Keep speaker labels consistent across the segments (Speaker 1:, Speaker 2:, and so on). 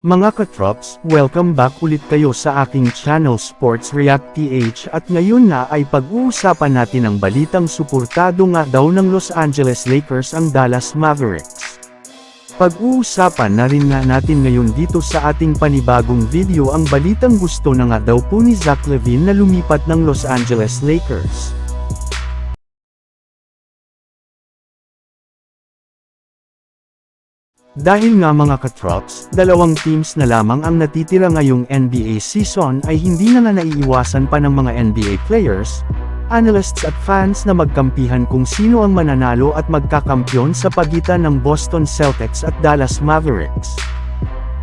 Speaker 1: Mga katrops, welcome back ulit kayo sa aking channel Sports React PH at ngayon na ay pag-uusapan natin ang balitang suportado nga daw ng Los Angeles Lakers ang Dallas Mavericks. Pag-uusapan na rin nga natin ngayon dito sa ating panibagong video ang balitang gusto na nga daw po ni Zach Levine na lumipat ng Los Angeles Lakers. Dahil nga mga katrops, dalawang teams na lamang ang natitira ngayong NBA season ay hindi na nga naiiwasan pa ng mga NBA players, analysts at fans na magkampihan kung sino ang mananalo at magkakampyon sa pagitan ng Boston Celtics at Dallas Mavericks.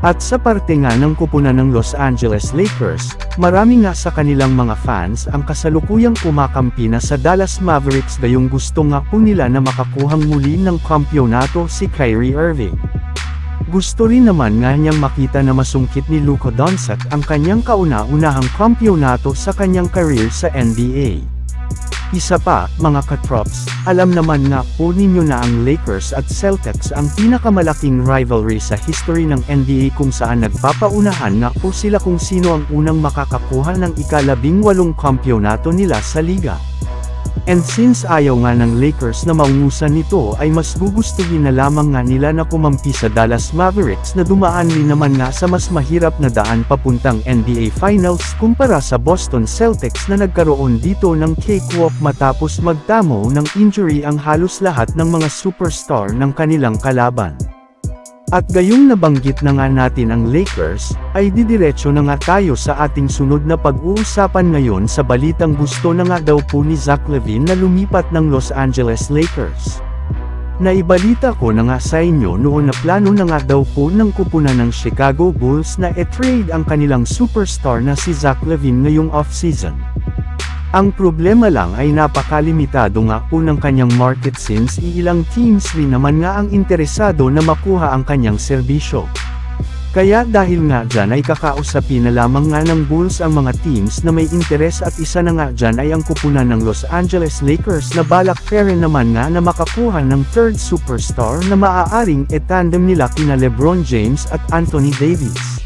Speaker 1: At sa parte nga ng kupunan ng Los Angeles Lakers, marami nga sa kanilang mga fans ang kasalukuyang kumakampi na sa Dallas Mavericks gayong gusto nga po nila na makakuhang muli ng kampyonato si Kyrie Irving. Gusto rin naman nga niyang makita na masungkit ni Luka Doncic ang kanyang kauna-unahang kampyonato sa kanyang career sa NBA. Isa pa, mga katrops, alam naman nga po ninyo na ang Lakers at Celtics ang pinakamalaking rivalry sa history ng NBA kung saan nagpapaunahan nga po sila kung sino ang unang makakakuha ng ikalabing walong kampyonato nila sa liga. And since ayaw nga ng Lakers na maungusan nito ay mas gugustuhin na lamang nga nila na kumampi sa Dallas Mavericks na dumaan rin naman nga sa mas mahirap na daan papuntang NBA Finals kumpara sa Boston Celtics na nagkaroon dito ng cakewalk matapos magtamo ng injury ang halos lahat ng mga superstar ng kanilang kalaban. At gayong nabanggit na nga natin ang Lakers, ay didiretso na nga tayo sa ating sunod na pag-uusapan ngayon sa balitang gusto na nga daw po ni Zach Levine na lumipat ng Los Angeles Lakers. Naibalita ko na nga sa inyo noon na plano na nga daw po ng kupunan ng Chicago Bulls na e-trade ang kanilang superstar na si Zach Levine ngayong off-season. Ang problema lang ay napakalimitado nga po ng kanyang market since iilang teams rin naman nga ang interesado na makuha ang kanyang serbisyo. Kaya dahil nga dyan ay kakausapin na lamang nga ng Bulls ang mga teams na may interes at isa na nga dyan ay ang kupunan ng Los Angeles Lakers na balak pere naman nga na makakuha ng third superstar na maaaring e-tandem nila kina Lebron James at Anthony Davis.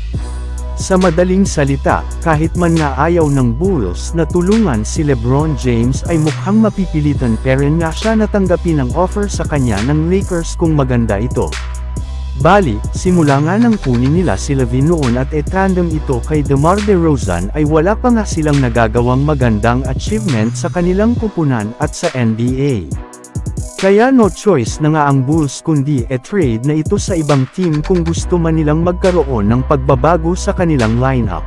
Speaker 1: Sa madaling salita, kahit man nga ayaw ng Bulls na tulungan si LeBron James ay mukhang mapipilitan pero nga siya natanggapin ang offer sa kanya ng Lakers kung maganda ito. Bali, simula nga nang kunin nila si Levine noon at e-tandem ito kay DeMar DeRozan ay wala pa nga silang nagagawang magandang achievement sa kanilang kupunan at sa NBA. Kaya no choice na nga ang Bulls kundi e-trade na ito sa ibang team kung gusto man nilang magkaroon ng pagbabago sa kanilang lineup.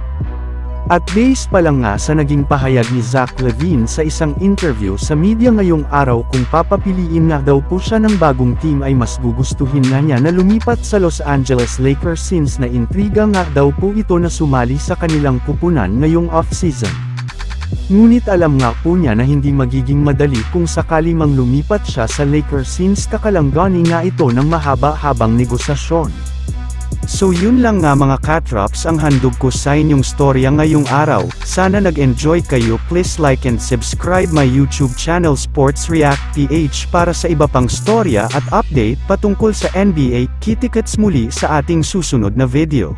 Speaker 1: At base pa lang nga sa naging pahayag ni Zach Levine sa isang interview sa media ngayong araw kung papapiliin nga daw po siya ng bagong team ay mas gugustuhin nga niya na lumipat sa Los Angeles Lakers since na intriga nga daw po ito na sumali sa kanilang kupunan ngayong off-season. Ngunit alam nga po niya na hindi magiging madali kung sakali mang lumipat siya sa Lakers since kakalanggani nga ito ng mahaba-habang negosasyon. So yun lang nga mga katrops ang handog ko sa inyong storya ngayong araw, sana nag-enjoy kayo please like and subscribe my YouTube channel Sports React PH para sa iba pang storya at update patungkol sa NBA, kitikets muli sa ating susunod na video.